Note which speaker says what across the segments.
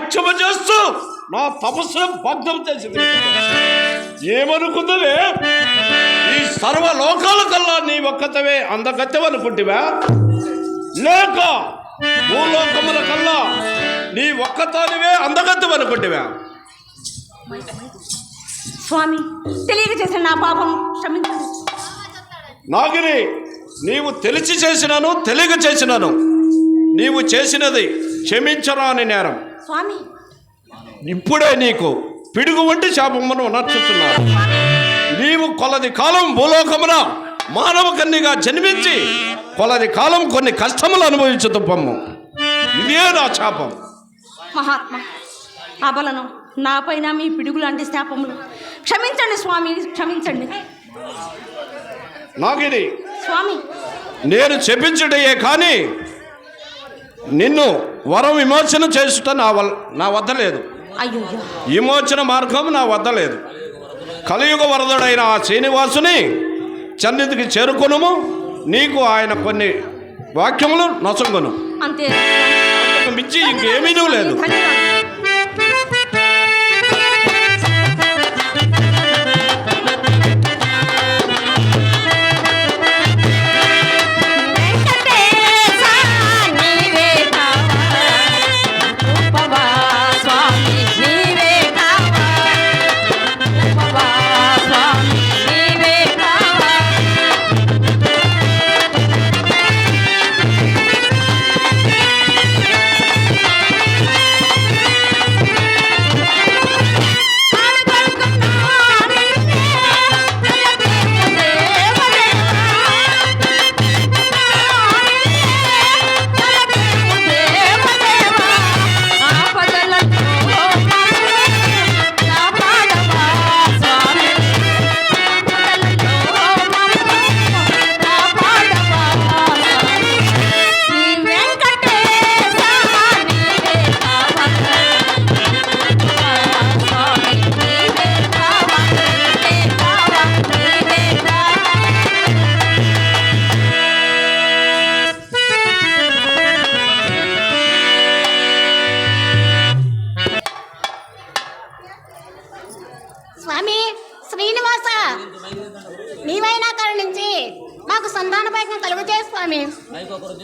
Speaker 1: నాట్యము చేస్తూ నా తపస్సును భగ్నం చేసింది. ఏమనుకుందవే ఈ సర్వ లోకాల కల్లా నీ ఒక్కతవే అందగత్తెవనుకుంటివా? లేక భూలోకముల కల్లా నీ ఒక్కతానివే అందగత్తెవనుకుంటివా?
Speaker 2: స్వామి తెలియక చేసిన నా పాపం క్షమించండి.
Speaker 1: నాగిని నీవు తెలిసి చేసినాను తెలియక చేసినాను. నీవు చేసినది క్షమించరాని నేరం.
Speaker 2: స్వామి.
Speaker 1: ఇప్పుడే నీకు పిడుగు వంటి శాపమును నచ్చుతున్నాను నీవు కొలది కాలం భూలోకమున మానవ కన్నిగా జన్మించి కొలది కాలం కొన్ని కష్టములు అనుభవించదు పమ్ము ఇదే నా శాపం.
Speaker 2: మహాత్మ అబలను నాపైన మీ పిడుగు లాంటి శాపములు. క్షమించండి స్వామి క్షమించండి.
Speaker 1: నాగిని
Speaker 2: స్వామి.
Speaker 1: నేను చెప్పించుటయే కానీ నిన్ను వరం విమోచన చేసుట నా వల్ల నా వద్ద లేదు. విమోచన మార్గం నా వద్ద లేదు. కలియుగ వరదుడైన ఆ శ్రీనివాసుని చన్నిధికి చేరుకొనుము. నీకు ఆయన కొన్ని వాక్యములు నొసంగును.
Speaker 2: అంతే.
Speaker 1: అంతకు మించి ఇంకేమీ లేదు.
Speaker 2: స్వామి
Speaker 3: శ్రీనివాస! నీవైనా కరుణించి మాకు సంతాన భాగ్యం కలుగు చేయి స్వామి
Speaker 4: మైక్ ఒకరు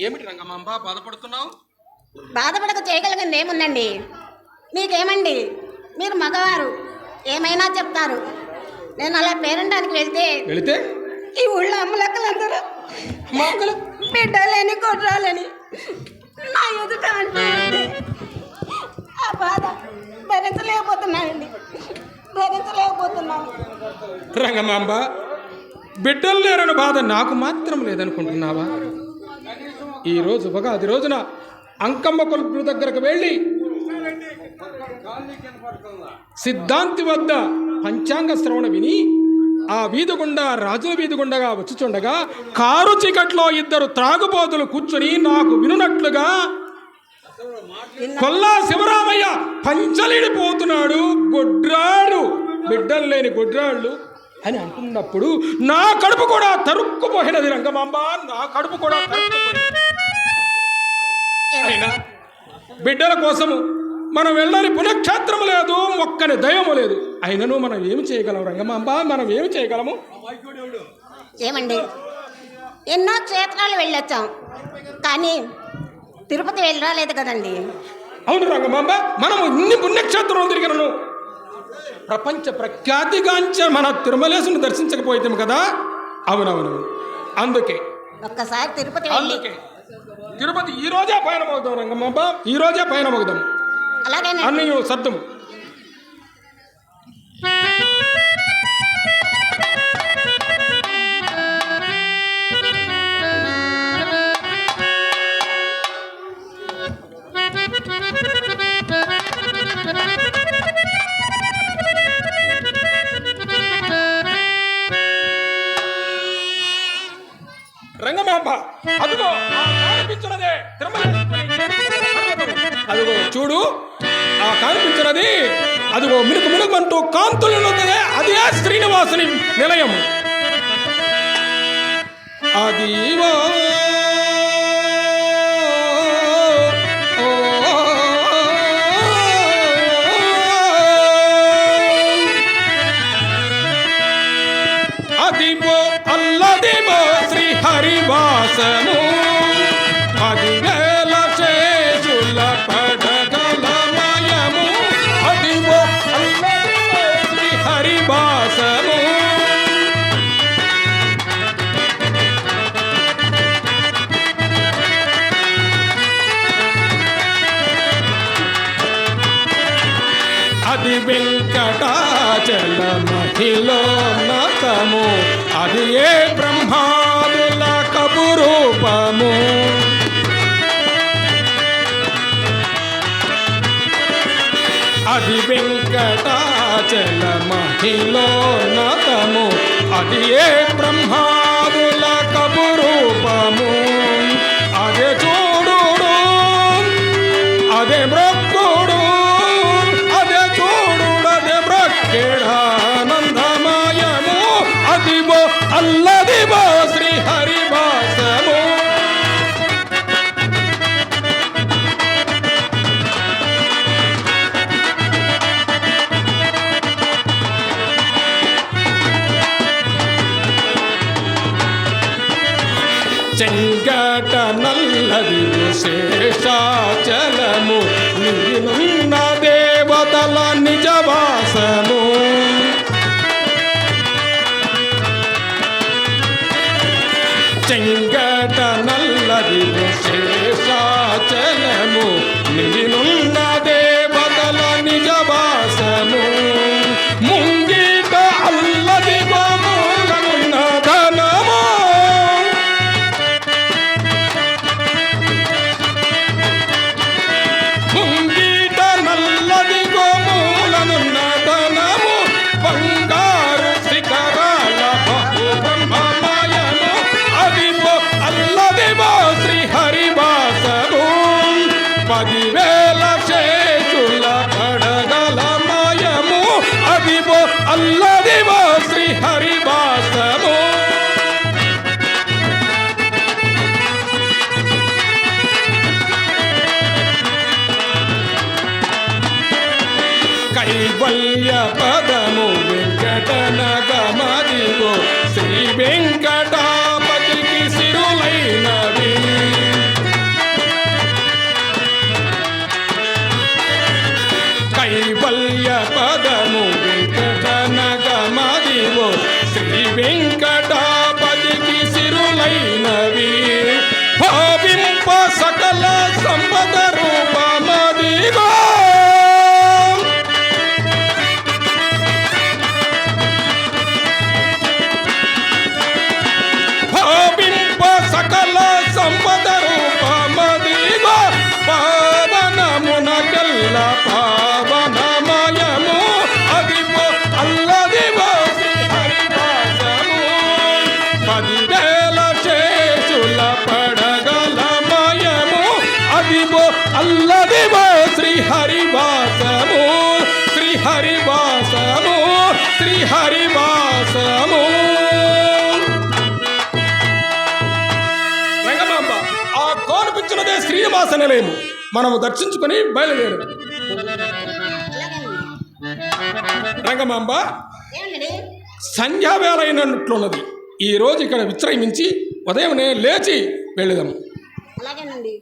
Speaker 5: ఏమిటి రంగమాంబ బాధపడుతున్నావు?
Speaker 3: బాధపడక చేయగలిగింది ఏముందండి? మీకేమండి? మీరు మగవారు ఏమైనా చెప్తారు? నేను అలా పేరంటానికి వెళ్తే
Speaker 5: వెళితే?
Speaker 3: ఈ ఊళ్ళో అమ్మలక్కలందరూ
Speaker 5: మాకలు
Speaker 3: బిడ్డలేని కొట్రాలని నా ఎదుట అంటే ఆ బాధ భరించలేకపోతున్నానండి. భరించలేకపోతున్నాను.
Speaker 5: రంగమాంబ బిడ్డలు లేరని బాధ నాకు మాత్రం లేదనుకుంటున్నావా? ఈరోజు ఉగాది రోజున అంకమ్మ కొలుపుల దగ్గరకు వెళ్ళి సిద్ధాంతి వద్ద పంచాంగ శ్రవణ విని ఆ వీధి గుండా రాజుల వీధి గుండగా వచ్చుచుండగా కారు చీకట్లో ఇద్దరు త్రాగుబోతులు కూర్చుని నాకు వినున్నట్లుగా కొల్లా శివరామయ్య పంచలిడిపోతున్నాడు గొడ్రాడు. బిడ్డలు లేని గొడ్రాళ్ళు. అని అంటున్నప్పుడు నా కడుపు కూడా తరుక్కుపోయినది రంగమాంబ నా కడుపు కూడా అయినా బిడ్డల కోసము మనం వెళ్ళని పుణ్యక్షేత్రము లేదు ఒక్కని దయము లేదు. అయినను మనం ఏమి చేయగలం రంగమాంబ? మనం ఏమి చేయగలము?
Speaker 3: ఏమండి? ఎన్నో క్షేత్రాలు వెళ్ళొచ్చాం. కానీ తిరుపతి వెళ్ళి రాలేదు కదండి.
Speaker 5: అవును రంగమాంబ మనము ఇన్ని పుణ్యక్షేత్రాలు తిరిగినను. ప్రపంచ ప్రఖ్యాతిగాంచ మన తిరుమలేశుని దర్శించకపోయితే కదా? అవునవును. అందుకే.
Speaker 3: ఒక్కసారి తిరుపతి
Speaker 5: అందుకే. తిరుపతి ఈ రోజే పయనం అవుతాం రంగమాంబ ఈ రోజే పయనం
Speaker 3: అలాగేనండి.
Speaker 5: అన్నయ్య సర్దము. అదిగో ఆ కనిపించినదే అదిగో చూడు ఆ కనిపించినది అదిగో మినుకు మినుకు కాంతులు అదే శ్రీనివాసుని నిలయం. అదివో హరివాసము పదివేల శేషుల పడగలమయము అదివో అల్లదివో శ్రీ హరివాసము అది వెంకటాచల మహిళోన్నతము. అది ఏ ప్రభు రూపము. అది వెంకటాచల మహిళోన్నతము అది ఏ బ్రహ్మా చెంగట నల్లది శేషాచలము నిన్న దేవతల నిజవాసము. చెంగట నల్లది శేషాచలము నిన్న దేవతల కైవల్య పదము వెంకటనగ శ్రీహరివాసము శ్రీహరివాసము. రంగమాంబ ఆ కోనిపించినదే శ్రీనివాస నిలయము. మనము దర్శించుకొని బయలుదేరు. రంగమాంబ సంధ్యావేళ అయినట్లున్నది ఈ రోజు ఇక్కడ విశ్రమించి ఉదయమే లేచి వెళ్ళదాము.
Speaker 3: అలాగేనండి.